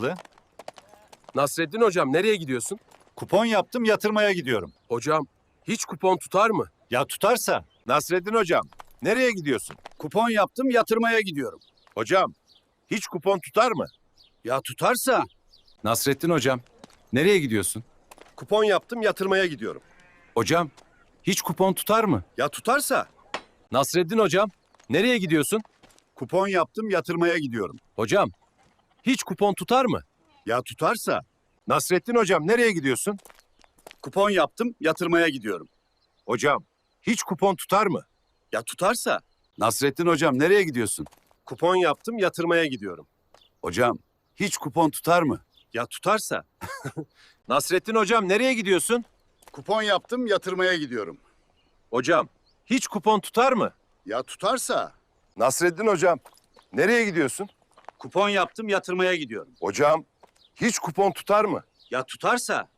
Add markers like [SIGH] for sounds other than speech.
kaplı. Nasreddin hocam nereye gidiyorsun? Kupon yaptım yatırmaya gidiyorum. Hocam hiç kupon tutar mı? Ya tutarsa? Nasreddin hocam, nereye gidiyorsun? Kupon yaptım yatırmaya gidiyorum. Hocam, hiç kupon tutar mı? Ya tutarsa Nasrettin hocam, nereye gidiyorsun? Kupon yaptım, yatırmaya gidiyorum. Hocam, hiç kupon tutar mı? Ya tutarsa? Nasrettin hocam, nereye gidiyorsun? Kupon yaptım yatırmaya gidiyorum. Hocam, hiç kupon tutar mı? Ya tutarsa? Nasreddin hocam, nereye gidiyorsun? kupon yaptım yatırmaya gidiyorum. Hocam, hiç kupon tutar mı? Ya tutarsa Nasrettin hocam, nereye gidiyorsun? Kupon yaptım, yatırmaya gidiyorum. Hocam, hiç kupon tutar mı? Ya tutarsa? Nasrettin hocam nereye gidiyorsun? Kupon yaptım yatırmaya gidiyorum. Hocam hiç kupon tutar mı? Ya tutarsa? [LAUGHS] Nasreddin hocam, nereye gidiyorsun? Kupon yaptım yatırmaya gidiyorum. Hocam, hiç kupon tutar mı? Ya tutarsa